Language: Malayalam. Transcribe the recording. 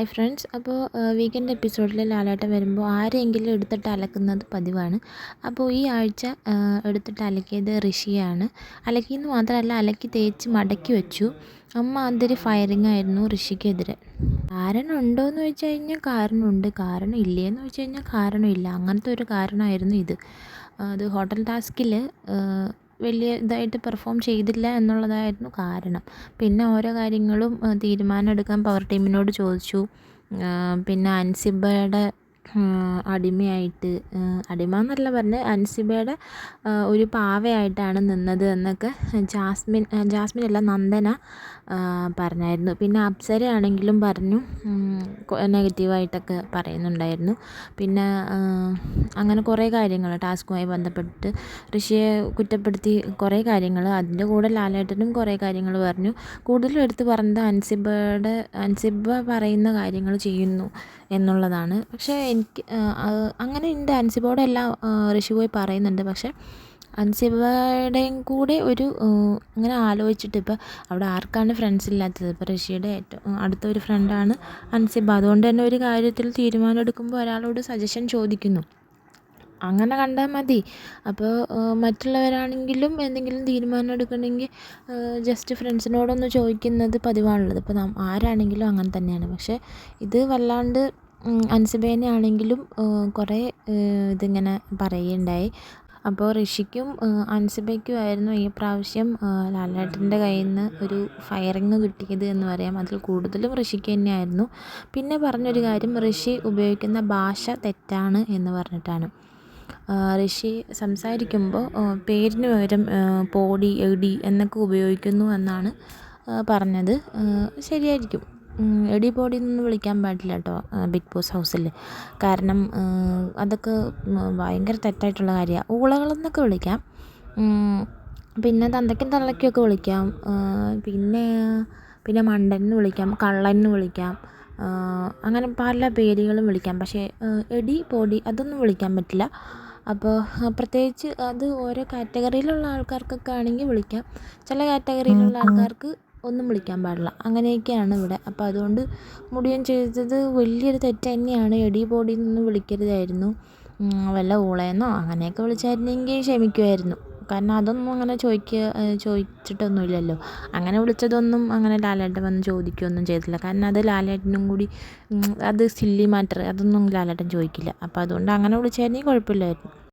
ഹായ് ഫ്രണ്ട്സ് അപ്പോൾ വീക്കെൻഡ് എപ്പിസോഡിൽ ലാലേട്ടം വരുമ്പോൾ ആരെങ്കിലും എടുത്തിട്ട് അലക്കുന്നത് പതിവാണ്. അപ്പോൾ ഈ ആഴ്ച എടുത്തിട്ട് അലക്കിയത് ഋഷിയാണ്. അലക്കിയെന്ന് മാത്രമല്ല അലക്കി തേച്ച് മടക്കി വെച്ചു. അമ്മ അതൊരു ഫയറിംഗ് ആയിരുന്നു ഋഷിക്കെതിരെ. കാരണം ഉണ്ടോ എന്ന് ചോദിച്ചു കഴിഞ്ഞാൽ കാരണമുണ്ട്. കാരണം ഇല്ലേന്ന് ചോദിച്ചു കഴിഞ്ഞാൽ കാരണമില്ല. അങ്ങനത്തെ ഒരു കാരണമായിരുന്നു ഇത്. അത് ഹോട്ടൽ ടാസ്കിൽ വലിയ ഇതായിട്ട് പെർഫോം ചെയ്തില്ല എന്നുള്ളതായിരുന്നു കാരണം. പിന്നെ ഓരോ കാര്യങ്ങളും തീരുമാനം എടുക്കാൻ പവർ ടീമിനോട് ചോദിച്ചു. പിന്നെ അൻസിബയുടെ അടിമയായിട്ട് അടിമ എന്നല്ല പറഞ്ഞത് അൻസിബയുടെ ഒരു പാവയായിട്ടാണ് നിന്നത് എന്നൊക്കെ ജാസ്മിൻ ജാസ്മിൻ അല്ല നന്ദന പറഞ്ഞായിരുന്നു. പിന്നെ അപ്സരയാണെങ്കിലും പറഞ്ഞു നെഗറ്റീവായിട്ടൊക്കെ പറയുന്നുണ്ടായിരുന്നു. പിന്നെ അങ്ങനെ കുറേ കാര്യങ്ങൾ ടാസ്കുമായി ബന്ധപ്പെട്ട് ഋഷിയെ കുറ്റപ്പെടുത്തി കുറേ കാര്യങ്ങൾ അതിന്റെ കൂടെ ലാലേട്ടനും കുറേ കാര്യങ്ങൾ പറഞ്ഞു. കൂടുതലും എടുത്ത് പറഞ്ഞത് അൻസിബയുടെ അൻസിബ പറയുന്ന കാര്യങ്ങൾ ചെയ്യുന്നു. എന്നുള്ളതാണ്. പക്ഷേ എനിക്ക് അങ്ങനെ ഉണ്ട്. അൻസിബയോട് എല്ലാം ഋഷി പോയി പറയുന്നുണ്ട്. പക്ഷേ അൻസിബയുടെയും കൂടെ ഒരു അങ്ങനെ ആലോചിച്ചിട്ട് ഇപ്പോൾ അവിടെ ആർക്കാണ് ഫ്രണ്ട്സ് ഇല്ലാത്തത്? ഇപ്പോൾ ഋഷിയുടെ ഏറ്റവും അടുത്ത ഒരു ഫ്രണ്ടാണ് അൻസിബ. അതുകൊണ്ട് തന്നെ ഒരു കാര്യത്തിൽ തീരുമാനം എടുക്കുമ്പോൾ ഒരാളോട് സജഷൻ ചോദിക്കുന്നു. അങ്ങനെ കണ്ടാൽ മതി. അപ്പോൾ മറ്റുള്ളവരാണെങ്കിലും എന്തെങ്കിലും തീരുമാനം എടുക്കണമെങ്കിൽ ജസ്റ്റ് ഫ്രണ്ട്സിനോടൊന്ന് ചോദിക്കുന്നത് പതിവാണുള്ളത്. ഇപ്പോൾ ആരാണെങ്കിലും അങ്ങനെ തന്നെയാണ്. പക്ഷേ ഇത് വല്ലാണ്ട് അൻസിബേനെ ആണെങ്കിലും കുറേ ഇതിങ്ങനെ പറയുകയുണ്ടായി. അപ്പോൾ ഋഷിക്കും അൻസിബയ്ക്കുമായിരുന്നു ഈ പ്രാവശ്യം ലാലേട്ടന്റെ കയ്യിൽ നിന്ന് ഒരു ഫയറിങ് കിട്ടിയത് എന്ന് പറയാം. അതിൽ കൂടുതലും ഋഷിക്ക് തന്നെയായിരുന്നു. പിന്നെ പറഞ്ഞൊരു കാര്യം ഋഷി ഉപയോഗിക്കുന്ന ഭാഷ തെറ്റാണ് എന്ന് പറഞ്ഞിട്ടാണ്. ഋഷി സംസാരിക്കുമ്പോൾ പേരിന് പകരം പോടി എടി എന്നൊക്കെ ഉപയോഗിക്കുന്നു എന്നാണ് പറഞ്ഞത്. ശരിയായിരിക്കും. എടി പോടി എന്നൊന്നും വിളിക്കാൻ പാടില്ല കേട്ടോ ബിഗ് ബോസ് ഹൗസിൽ. കാരണം അതൊക്കെ ഭയങ്കര തെറ്റായിട്ടുള്ള കാര്യമാണ്. ഊളകളെന്നൊക്കെ വിളിക്കാം. പിന്നെ തന്തയ്ക്കും തള്ളയ്ക്കും വിളിക്കാം. പിന്നെ പിന്നെ മണ്ടൻ എന്ന് വിളിക്കാം കള്ളൻ എന്ന് വിളിക്കാം. അങ്ങനെ പല പേരുകളും വിളിക്കാം. പക്ഷേ എടി പൊടി അതൊന്നും വിളിക്കാൻ പറ്റില്ല. അപ്പോൾ പ്രത്യേകിച്ച് അത് ഓരോ കാറ്റഗറിയിലുള്ള ആൾക്കാർക്കൊക്കെ ആണെങ്കിൽ വിളിക്കാം. ചില കാറ്റഗറിയിലുള്ള ആൾക്കാർക്ക് ഒന്നും വിളിക്കാൻ പാടില്ല. അങ്ങനെയൊക്കെയാണ് ഇവിടെ. അപ്പോൾ അതുകൊണ്ട് മുടിയൻ ചെയ്തത് വലിയൊരു തെറ്റ് തന്നെയാണ്. എടി ബോഡിയിൽ എന്നൊന്നും വിളിക്കരുതായിരുന്നു വല്ല ഊളയെന്നോ അങ്ങനെയൊക്കെ വിളിച്ചായിരുന്നെങ്കിൽ ക്ഷമിക്കുമായിരുന്നു. കാരണം അതൊന്നും അങ്ങനെ ചോദിക്കുക ചോദിച്ചിട്ടൊന്നുമില്ലല്ലോ. അങ്ങനെ വിളിച്ചതൊന്നും അങ്ങനെ ലാലേട്ടൻ വന്ന് ചോദിക്കുകയൊന്നും ചെയ്തില്ല കാരണം അത് ലാലേട്ടനും കൂടി അത് സില്ലി മാറ്റർ അതൊന്നും ലാലേട്ടൻ ചോദിക്കില്ല. അപ്പോൾ അതുകൊണ്ട് അങ്ങനെ വിളിച്ചായിരുന്നെങ്കിൽ കുഴപ്പമില്ലായിരുന്നു.